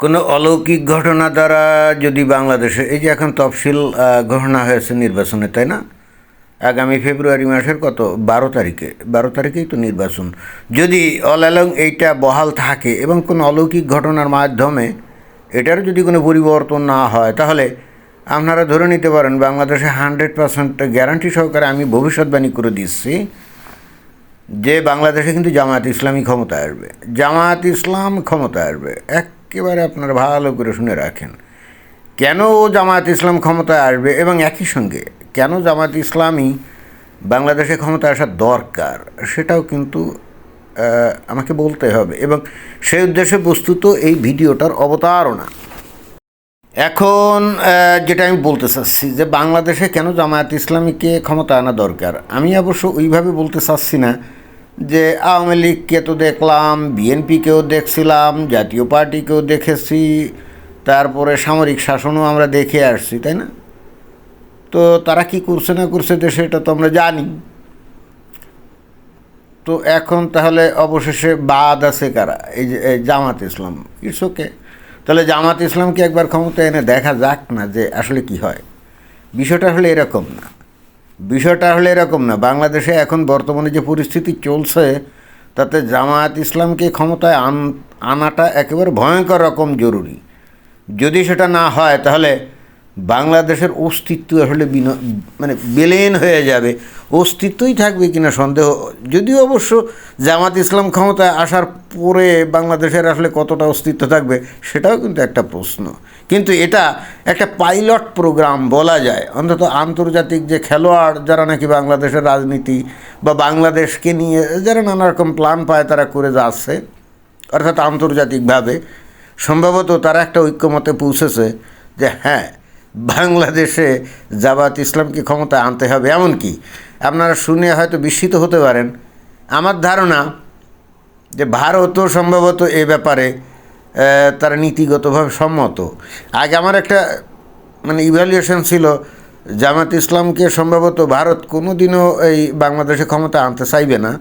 কোনো অলৌকিক ঘটনা দ্বারা যদি বাংলাদেশে, এই যে এখন তফসিল ঘোষণা হয়েছে নির্বাচনে, তাই না? আগামী ফেব্রুয়ারি মাসের কত? বারো তারিখে। বারো তারিখেই তো নির্বাচন। যদি অল অ্যালং এইটা বহাল থাকে এবং কোনো অলৌকিক ঘটনার মাধ্যমে এটার যদি কোনো পরিবর্তন না হয়, তাহলে আপনারা ধরে নিতে পারেন বাংলাদেশে হান্ড্রেড পার্সেন্ট গ্যারান্টি সহকারে আমি ভবিষ্যৎবাণী করে দিচ্ছি যে বাংলাদেশে কিন্তু জামায়াত ইসলামী ক্ষমতা আসবে। জামায়াত ইসলাম ক্ষমতা আসবে। একেবারে আপনারা ভালো করে শুনে রাখেন। কেন জামায়াত ইসলাম ক্ষমতায় আসবে এবং একই সঙ্গে কেন জামায়াত ইসলামই বাংলাদেশে ক্ষমতায় আসার দরকার সেটাও কিন্তু আমাকে বলতে হবে এবং সেই উদ্দেশ্যে বস্তুত এই ভিডিওটার অবতারণা। এখন যেটা আমি বলতে চাচ্ছি যে বাংলাদেশে কেন জামায়াত ইসলামীকে ক্ষমতা আনা দরকার, আমি অবশ্য ওইভাবে বলতে চাচ্ছি না। যে আওয়ামী লীগকে তো দেখলাম, বিএনপিকেও দেখছিলাম, জাতীয় পার্টিকেও দেখেছি, তারপরে সামরিক শাসনও আমরা দেখে আসছি, তাই না? তো তারা কি করছে না করছে দেশে এটা তো আমরা জানি। তো এখন তাহলে অবশেষে বাদ আছে কারা? এই যে জামাত ইসলাম ইটস ওকে তাহলে জামাত ইসলামকে একবার ক্ষমতা এনে দেখা যাক না যে আসলে কি হয়। বিষয়টা হলে এরকম না। বিষয়টা হলে এরকম না। বাংলাদেশে এখন বর্তমানে যে পরিস্থিতি চলছে, তাতে জামায়াত ইসলামকে ক্ষমতায় আন, আনাটা একেবারে ভয়ঙ্কর রকম জরুরি। যদি সেটা না হয়, তাহলে বাংলাদেশের অস্তিত্ব আসলে মানে বেলেন হয়ে যাবে। অস্তিত্বই থাকবে কিনা সন্দেহ। যদিও অবশ্য জামাত ইসলাম ক্ষমতায় আসার পরে বাংলাদেশের আসলে কতটা অস্তিত্ব থাকবে, সেটাও কিন্তু একটা প্রশ্ন। কিন্তু এটা একটা পাইলট প্রোগ্রাম বলা যায়। অন্তত আন্তর্জাতিক যে খেলোয়াড় যারা নাকি বাংলাদেশের রাজনীতি বা বাংলাদেশকে নিয়ে যারা নানা রকম প্ল্যান পায়, তারা করে যাচ্ছে। অর্থাৎ আন্তর্জাতিকভাবে। সম্ভবত তারা একটা ঐক্যমতে পৌঁছেছে যে হ্যাঁ বাংলাদেশে জামাত ইসলামকে ক্ষমতা আনতে হবে এমনকি আপনারা শুনে হয়তো বিস্মিত হতে পারেন। আমার ধারণা যে ভারতও সম্ভবত এ ব্যাপারে তারা নীতিগতভাবে সম্মত। আগে আমার একটা মানে ইভ্যালুয়েশন ছিল, জামাত ইসলামকে সম্ভবত ভারত কোনো দিনও এই বাংলাদেশে ক্ষমতা আনতে চাইবে না।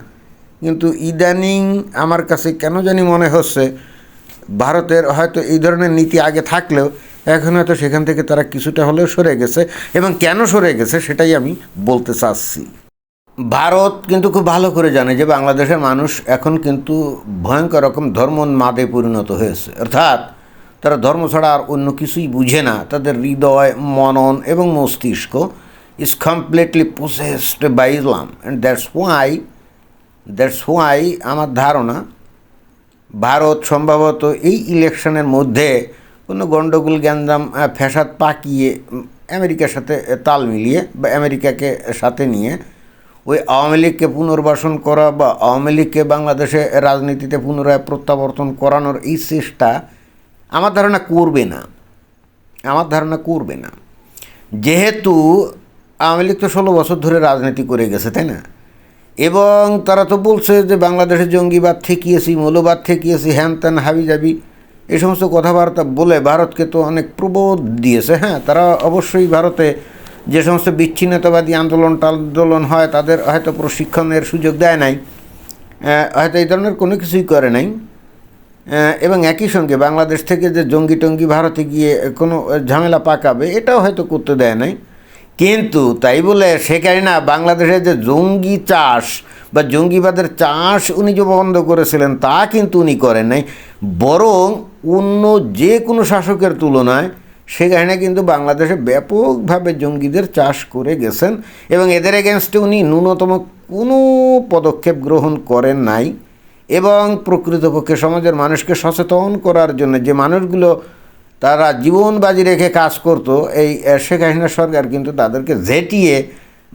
কিন্তু ইদানিং আমার কাছে কেন জানি মনে হচ্ছে, ভারতের হয়তো এই ধরনের নীতি আগে থাকলেও এখন হয়তো সেখান থেকে তারা কিছুটা হলেও সরে গেছে এবং কেন সরে গেছে সেটাই আমি বলতে চাচ্ছি। ভারত কিন্তু খুব ভালো করে জানে যে বাংলাদেশের মানুষ এখন কিন্তু ভয়ঙ্কর রকম ধর্মোন্মাদে পরিণত হয়েছে। অর্থাৎ তারা ধর্ম ছাড়া আর অন্য কিছুই বুঝে না। তাদের হৃদয়, মনন এবং মস্তিষ্ক is completely processed by Islam and that's why that's why আমার ধারণা, ভারত সম্ভবত এই ইলেকশনের মধ্যে কোনো গণ্ডগোল আহ, ফ্যাসাদ পাকিয়ে আমেরিকার সাথে তাল মিলিয়ে বা আমেরিকাকে সাথে নিয়ে ওই আওয়ামী লীগকে পুনর্বাসন করা বা আওয়ামী লীগকে বাংলাদেশে রাজনীতিতে পুনরায় প্রত্যাবর্তন করানোর এই চেষ্টা আমার ধারণা করবে না। আমার ধারণা করবে না। যেহেতু আওয়ামী লীগ তো ষোলো বছর ধরে রাজনীতি করে গেছে তাই না? এবং তারা তো বলছে যে বাংলাদেশে জঙ্গিবাদ ঠেকিয়েছি মৌলবাদ ঠেকিয়েছি হ্যান ত্যান হাবি জাবি এই সমস্ত কথাবার্তা বলে ভারতকে তো অনেক প্রবোধ দিয়েছে হ্যাঁ? তারা অবশ্যই ভারতে যে সমস্ত বিচ্ছিন্নতাবাদী আন্দোলন টান্দোলন হয়, তাদের হয়তো প্রশিক্ষণের সুযোগ দেয় নাই হয়তো এই ধরনের কোনো কিছুই করে নাই। এবং একই সঙ্গে বাংলাদেশ থেকে যে জঙ্গি টঙ্গি ভারতে গিয়ে কোনো ঝামেলা পাকাবে, এটাও হয়তো করতে দেয় নাই। কিন্তু তাই বলে সেখানে না, বাংলাদেশে যে জঙ্গি চাষ বা জঙ্গিবাদের চাষ উনি যে বন্ধ করেছিলেন, তা কিন্তু উনি করেন নাই। বরং অন্য যে কোনো শাসকের তুলনায় সেখানে কিন্তু বাংলাদেশে ব্যাপকভাবে জঙ্গিদের চাষ করে গেছেন এবং এদের এগেনস্টে উনি ন্যূনতম কোনো পদক্ষেপ গ্রহণ করেন নাই এবং প্রকৃতপক্ষে সমাজের মানুষকে সচেতন করার জন্য যে মানুষগুলো তারা জীবন বাজি রেখে কাজ করতো, এই শেখ হাসিনা সরকার কিন্তু তাদেরকে ঝেঁটিয়ে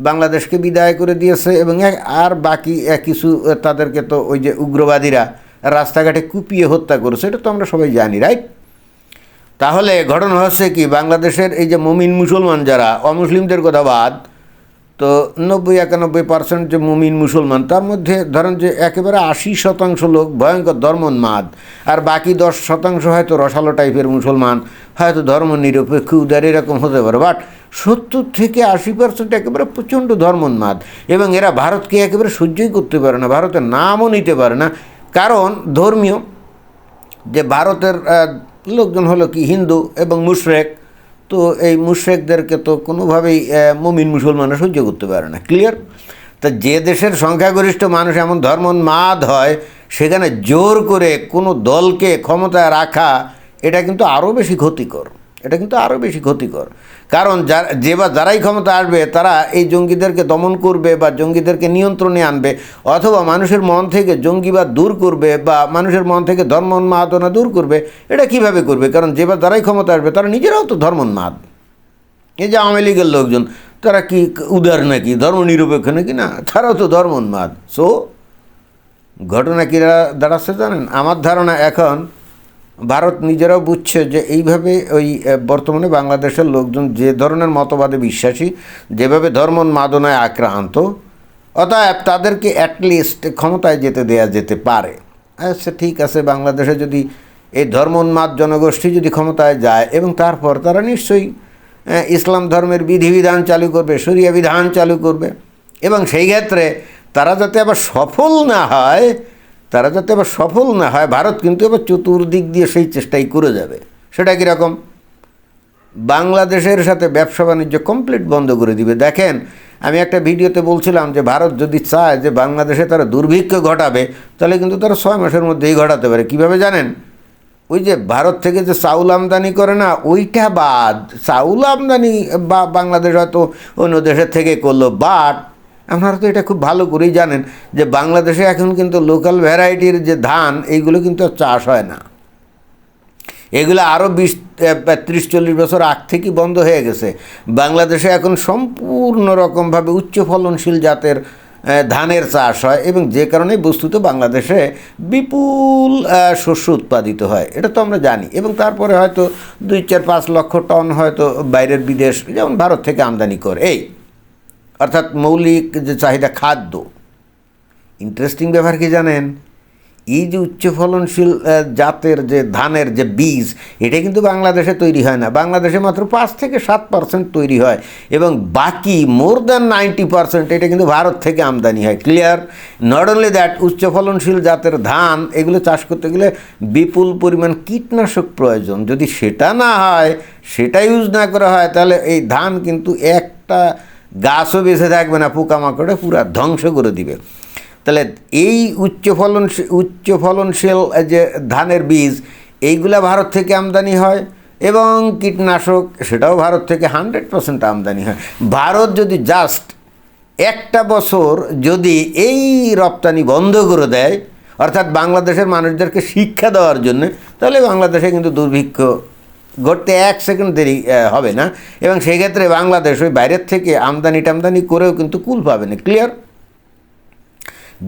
বাংলাদেশকে বিদায় করে দিয়েছে এবং আর বাকি কিছু তাদেরকে তো ওই যে উগ্রবাদীরা রাস্তাঘাটে কুপিয়ে হত্যা করেছে, এটা তো আমরা সবাই জানি রাইট তাহলে ঘটনা হচ্ছে কি, বাংলাদেশের এই যে মমিন মুসলমান যারা, অমুসলিমদের কথা বাদ তো নব্বই একানব্বই পার্সেন্ট যে মুমিন মুসলমান, তার মধ্যে ধরেন যে একেবারে আশি শতাংশ লোক ভয়ঙ্কর ধর্মোন্মাদ, আর বাকি দশ শতাংশ হয়তো রসালো টাইপের মুসলমান, হয়তো ধর্ম নিরপেক্ষ, উদার এরকম হতে পারে। বাট সত্তর থেকে আশি পার্সেন্ট একেবারে প্রচণ্ড ধর্মোন্মাদ, এবং এরা ভারতকে একেবারে সহ্যই করতে পারে না, ভারতের নামও নিতে পারে না। কারণ ধর্মীয় যে ভারতের লোকজন হলো কি হিন্দু এবং মুশরেক তো এই মুশ্রেকদেরকে তো কোনোভাবেই মুমিন মুসলমানরা সহ্য করতে পারে না। ক্লিয়ার তা যে দেশের সংখ্যাগরিষ্ঠ মানুষ এমন ধর্ম মাদ হয়, সেখানে জোর করে কোনো দলকে ক্ষমতায় রাখা, এটা কিন্তু আরও বেশি ক্ষতিকর। এটা কিন্তু আরও বেশি ক্ষতিকর। কারণ যার, যে বা যারাই ক্ষমতা আসবে, তারা এই জঙ্গিদেরকে দমন করবে বা জঙ্গিদেরকে নিয়ন্ত্রণে আনবে, অথবা মানুষের মন থেকে জঙ্গিবাদ দূর করবে বা মানুষের মন থেকে ধর্ম ধর্মোন্মাদনা দূর করবে, এটা কীভাবে করবে? কারণ যে বা যারাই ক্ষমতা আসবে, তারা নিজেরাও তো ধর্মোন্মাদ এই যে আওয়ামী লীগের লোকজন, তারা কি উদার নাকি? ধর্ম নিরপেক্ষ নাকি? না, তারাও তো ধর্মোন্মাদ সো ঘটনা কী দাঁড়াচ্ছে জানেন? আমার ধারণা এখন ভারত নিজেরাও বুঝছে যে এইভাবে ওই বর্তমানে বাংলাদেশের লোকজন যে ধরনের মতবাদে বিশ্বাসী, যেভাবে ধর্ম মাদনায় আক্রান্ত, অতএব তাদেরকে অ্যাটলিস্ট ক্ষমতায় যেতে দেয়া যেতে পারে। আচ্ছা ঠিক আছে, বাংলাদেশে যদি এই ধর্মোন্মাদ জনগোষ্ঠী যদি ক্ষমতায় যায় এবং তারপর তারা নিশ্চয়ই ইসলাম ধর্মের বিধিবিধান চালু করবে, শরিয়া বিধান চালু করবে, এবং সেই ক্ষেত্রে তারা যাতে আবার সফল না হয় তারা যাতে আবার সফল না হয়, ভারত কিন্তু এবার চতুর্দিক দিয়ে সেই চেষ্টাই করে যাবে। সেটা কীরকম? বাংলাদেশের সাথে ব্যবসা বাণিজ্য কমপ্লিট বন্ধ করে দিবে। দেখেন, আমি একটা ভিডিওতে বলছিলাম যে ভারত যদি চায় যে বাংলাদেশে তারা দুর্ভিক্ষ ঘটাবে, তাহলে কিন্তু তারা ছয় মাসের মধ্যেই ঘটাতে পারে। কীভাবে জানেন? ওই যে ভারত থেকে যে চাউল আমদানি করে না, ওইটা বাদ। চাউল আমদানি বা বাংলাদেশ হয়তো অন্য দেশের থেকে করল বাট আপনারা তো এটা খুব ভালো করেই জানেন যে বাংলাদেশে এখন কিন্তু লোকাল ভ্যারাইটির যে ধান, এইগুলো কিন্তু চাষ হয় না। এগুলো আরও বিশ ত্রিশ, চল্লিশ বছর আগ থেকেই বন্ধ হয়ে গেছে। বাংলাদেশে এখন সম্পূর্ণ রকমভাবে উচ্চ ফলনশীল জাতের ধানের চাষ হয় এবং যে কারণে বস্তুত বাংলাদেশে বিপুল শস্য উৎপাদিত হয়, এটা তো আমরা জানি। এবং তারপরে হয়তো দুই, চার, পাঁচ লক্ষ টন হয়তো বাইরের বিদেশ, যেমন ভারত থেকে আমদানি করে। এই অর্থাৎ মৌলিক যে চাহিদা খাদ্য। ইন্টারেস্টিং ব্যাপার কি জানেন? এই যে উচ্চ ফলনশীল জাতের যে ধানের যে বীজ, এটা কিন্তু বাংলাদেশে তৈরি হয় না। বাংলাদেশে মাত্র পাঁচ থেকে সাত পার্সেন্ট তৈরি হয় এবং বাকি মোর দ্যান নাইনটি পার্সেন্ট এটা কিন্তু ভারত থেকে আমদানি হয়। ক্লিয়ার নট অনলি দ্যাট উচ্চ ফলনশীল জাতের ধান, এগুলো চাষ করতে গেলে বিপুল পরিমাণ কীটনাশক প্রয়োজন। যদি সেটা না হয়, সেটা ইউজ না করা হয়, তাহলে এই ধান কিন্তু একটা গাছও বেঁচে থাকবে না, পোকামাকড়ে পুরা ধ্বংস করে দিবে। তাহলে এই উচ্চ ফলনশীল উচ্চ ফলনশীল যে ধানের বীজ, এইগুলা ভারত থেকে আমদানি হয় এবং কীটনাশক, সেটাও ভারত থেকে হান্ড্রেড পার্সেন্ট আমদানি হয়। ভারত যদি জাস্ট একটা বছর যদি এই রপ্তানি বন্ধ করে দেয়, অর্থাৎ বাংলাদেশের মানুষদেরকে শিক্ষা দেওয়ার জন্য, তাহলে বাংলাদেশে কিন্তু দুর্ভিক্ষ ঘটতে এক সেকেন্ড দেরি হবে না। এবং সেই ক্ষেত্রে বাংলাদেশ ওই বাইরের থেকে আমদানি টামদানি করেও কিন্তু কুল পাবে না। ক্লিয়ার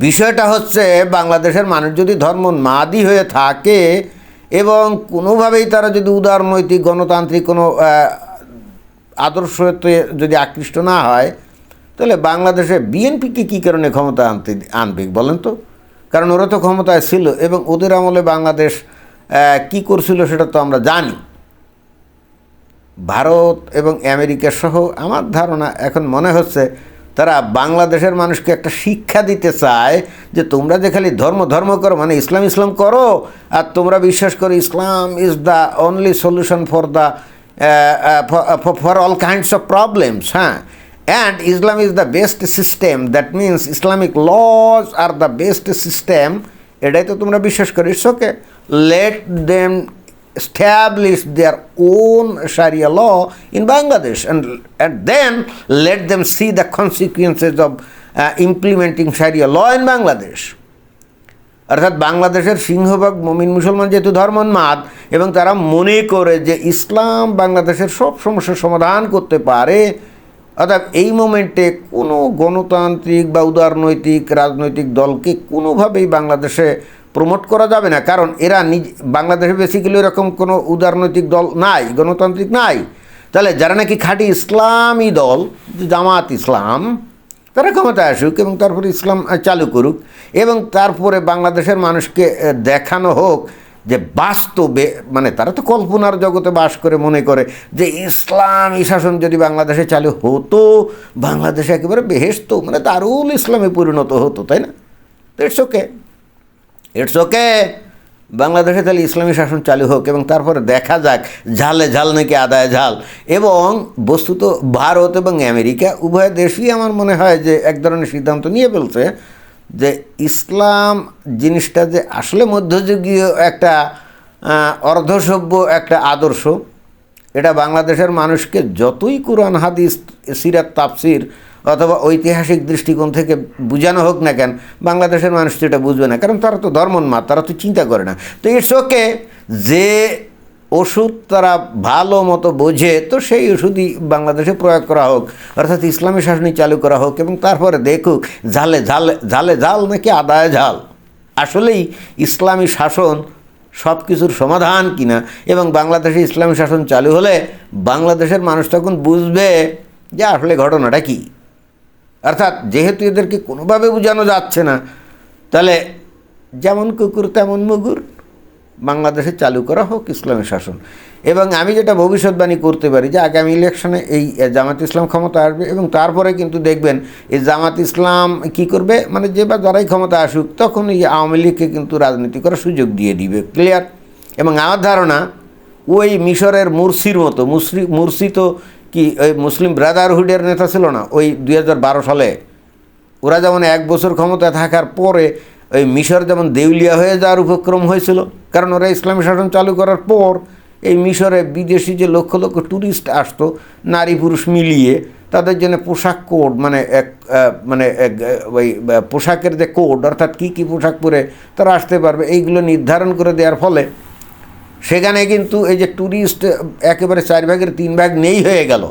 বিষয়টা হচ্ছে, বাংলাদেশের মানুষ যদি ধর্ম মাদি হয়ে থাকে এবং কোনোভাবেই তারা যদি উদারনৈতিক গণতান্ত্রিক কোনো আদর্শতে যদি আকৃষ্ট না হয়, তাহলে বাংলাদেশে বিএনপিকে কী কারণে ক্ষমতা আনতে, আনবে বলেন তো? কারণ ওরা তো ক্ষমতায় ছিল এবং ওদের আমলে বাংলাদেশ কি করছিল সেটা তো আমরা জানি। ভারত এবং আমেরিকা সহ আমার ধারণা এখন মনে হচ্ছে তারা বাংলাদেশের মানুষকে একটা শিক্ষা দিতে চায় যে তোমরা যে খালি ধর্ম ধর্ম করো মানে ইসলাম ইসলাম করো, আর তোমরা বিশ্বাস করো Islam is the only solution for the for all kinds of problems হ্যাঁ? And Islam is the best system that means Islamic laws are the best system এটাই তো তোমরা বিশ্বাস করো it's okay let them establish their own Sharia law in Bangladesh and, and then let them see the consequences of uh, implementing Sharia law in Bangladesh. অর্থাৎ বাংলাদেশের সিংহভাগ মমিন মুসলমান যেহেতু ধর্মোন্মাদ এবং তারা মনে করে যে ইসলাম বাংলাদেশের সব সমস্যার সমাধান করতে পারে অর্থাৎ এই মোমেন্টে কোনো গণতান্ত্রিক বা উদারনৈতিক রাজনৈতিক দলকে কোনোভাবেই বাংলাদেশে প্রমোট করা যাবে না, কারণ এরা নিজ, বাংলাদেশে বেসিক্যালি এরকম কোনো উদারনৈতিক দল নাই, গণতান্ত্রিক নাই। তাহলে যারা নাকি খাঁটি ইসলামী দল জামাত ইসলাম, তারা ক্ষমতায় আসুক এবং তারপরে ইসলাম চালু করুক এবং তারপরে বাংলাদেশের মানুষকে দেখানো হোক যে বাস্তবে মানে তারা তো কল্পনার জগতে বাস করে, মনে করে যে ইসলামী শাসন যদি বাংলাদেশে চালু হতো, বাংলাদেশে একেবারে বেহেস্ত মানে দারুল ইসলামে পরিণত হতো, তাই না? ইটস ওকে ইটস ওকে বাংলাদেশে তাহলে ইসলামী শাসন চালু হোক এবং তারপরে দেখা যাক, ঝালে ঝাল নাকি আদায় ঝাল। এবং বস্তুত ভারত এবং আমেরিকা, উভয় দেশই আমার মনে হয় যে এক ধরনের সিদ্ধান্ত নিয়ে ফেলছে যে ইসলাম জিনিসটা যে আসলে মধ্যযুগীয় একটা অর্ধসভ্য একটা আদর্শ। এটা বাংলাদেশের মানুষকে যতই কোরআন, হাদিস, সিরাত, তাফসির অথবা ঐতিহাসিক দৃষ্টিকোণ থেকে বোঝানো হোক না কেন, বাংলাদেশের মানুষ তো এটা বুঝবে না। কারণ তারা তো ধর্মন্মাত তারা তো চিন্তা করে না। তো ইটস ওকে, যে ওষুধ তারা ভালো মতো বোঝে, তো সেই ওষুধই বাংলাদেশে প্রয়োগ করা হোক, অর্থাৎ ইসলামী শাসনই চালু করা হোক এবং তারপরে দেখুক, ঝালে ঝালে ঝালে ঝাল নাকি আদায় ঝাল? আসলেই ইসলামী শাসন সব কিছুর সমাধান কিনা? এবং বাংলাদেশে ইসলামী শাসন চালু হলে বাংলাদেশের মানুষ তখন বুঝবে যে আসলে ঘটনাটা কী। অর্থাৎ যেহেতু এদেরকে কোনোভাবে বোঝানো যাচ্ছে না, তাহলে যেমন কুকুর তেমন মুগুর বাংলাদেশে চালু করা হোক ইসলামী শাসন। এবং আমি যেটা ভবিষ্যৎবাণী করতে পারি যে আগামী ইলেকশনে এই জামাত ইসলাম ক্ষমতা আসবে এবং তারপরে কিন্তু দেখবেন এই জামাত ইসলাম কি করবে? মানে যে বা যারাই ক্ষমতা আসুক, তখন এই আওয়ামী লীগকে কিন্তু রাজনীতি করার সুযোগ দিয়ে দিবে। ক্লিয়ার এবং আমার ধারণা, ওই মিশরের মুরসির মতো, মুসরি, মুরসি তো কি ওই মুসলিম ব্রাদারহুডের নেতা ছিল না? ওই দুই হাজার বারো সালে। ওরা যেমন এক বছর ক্ষমতায় থাকার পরে ওই মিশর যেমন দেউলিয়া হয়ে যাওয়ার উপক্রম হয়েছিল কারণ ওরা ইসলামী শাসন চালু করার পর এই মিশরে বিদেশি যে লক্ষ লক্ষ ট্যুরিস্ট আসতো নারী পুরুষ মিলিয়ে তাদের জন্য পোশাক কোড মানে এক মানে এক, ওই পোশাকের যে কোড অর্থাৎ কী কী পোশাক পরে তারা আসতে পারবে এইগুলো নির্ধারণ করে দেওয়ার ফলে সেখানে কিন্তু এই যে ট্যুরিস্ট একেবারে চার ভাগের তিন ভাগ নেই হয়ে গেল।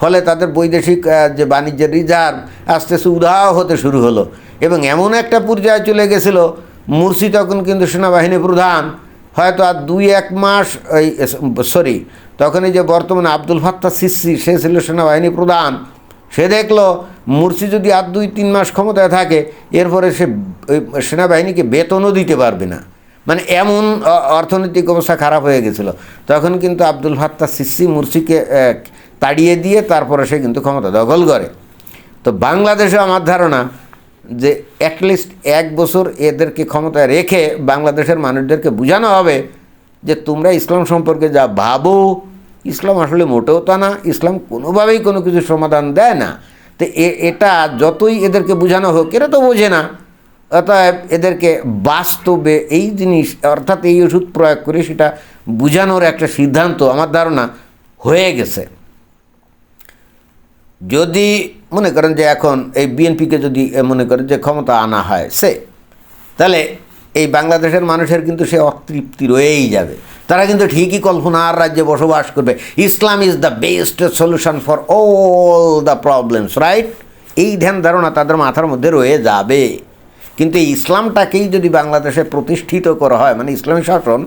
ফলে তাদের বৈদেশিক যে বাণিজ্যের রিজার্ভ আস্তে আস্তে উদাহ হতে শুরু হলো। এবং এমন একটা পর্যায়ে চলে গেছিল মুর্শি তখন কিন্তু সেনাবাহিনী প্রধান। হয়তো আর দুই এক মাস ওই সরি তখন এই যে বর্তমানে আব্দুল ফাত্তা সিসি, সে ছিল সেনাবাহিনী প্রধান। সে দেখল মুর্শি যদি আর দুই তিন মাস ক্ষমতায় থাকে, এরপরে সে, ওই সেনাবাহিনীকে বেতনও দিতে পারবে না। মানে এমন অর্থনৈতিক অবস্থা খারাপ হয়ে গেছিল। তখন কিন্তু আব্দুল ফাত্তা সিসি মুর্শিকে আহ, তাড়িয়ে দিয়ে তারপরে সে কিন্তু ক্ষমতা দখল করে। তো বাংলাদেশে আমার ধারণা যে অ্যাটলিস্ট এক বছর এদেরকে ক্ষমতায় রেখে বাংলাদেশের মানুষদেরকে বোঝানো হবে যে তোমরা ইসলাম সম্পর্কে যা ভাবো ইসলাম আসলে মোটেও তা না ইসলাম কোনোভাবেই কোনো কিছু সমাধান দেয় না। তো এটা যতই এদেরকে বোঝানো হোক এরা তো বোঝে না। অতএব এদেরকে বাস্তবে এই জিনিস, অর্থাৎ এই ওষুধ প্রয়োগ করে সেটা বোঝানোর একটা সিদ্ধান্ত আমার ধারণা হয়ে গেছে। যদি মনে করেন যে এখন এই বিএনপিকে যদি মনে করেন যে ক্ষমতা আনা হয় সে, তাহলে এই বাংলাদেশের মানুষের কিন্তু সে অতৃপ্তি রয়েই যাবে। তারা কিন্তু ঠিকই কল্পনার রাজ্যে বসবাস করবে। Islam is the best solution for all the problems right এই ধ্যান ধারণা তাদের মাথার মধ্যে রয়ে যাবে। কিন্তু এই ইসলামটাকেই যদি বাংলাদেশে প্রতিষ্ঠিত করা হয় মানে ইসলামী শাসন,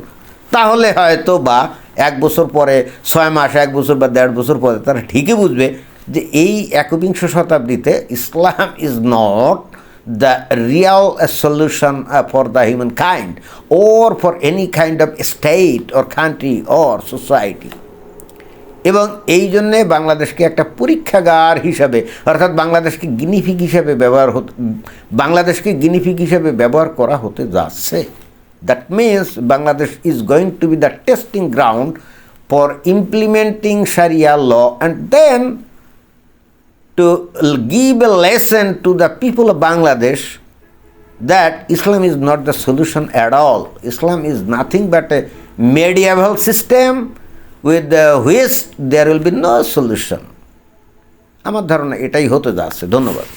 তাহলে হয়তো বা এক বছর পরে, ছয় মাস, এক বছর বা দেড় বছর পরে তারা ঠিকই বুঝবে যে এই একবিংশ শতাব্দীতে Islam is not the real solution for the human kind or for any kind of state or country or society এবং এই জন্যে বাংলাদেশকে একটা পরীক্ষাগার হিসাবে, অর্থাৎ বাংলাদেশকে গিনিফিক হিসাবে ব্যবহার হতে, বাংলাদেশকে গিনিফিক হিসাবে ব্যবহার করা হতে যাচ্ছে। That means Bangladesh is going to be the testing ground for implementing sharia law and then to give a lesson to the people of Bangladesh that Islam is not the solution at all Islam is nothing but a medieval system with which there will be no solution আমার ধারণা এটাই হতে যাচ্ছে। ধন্যবাদ।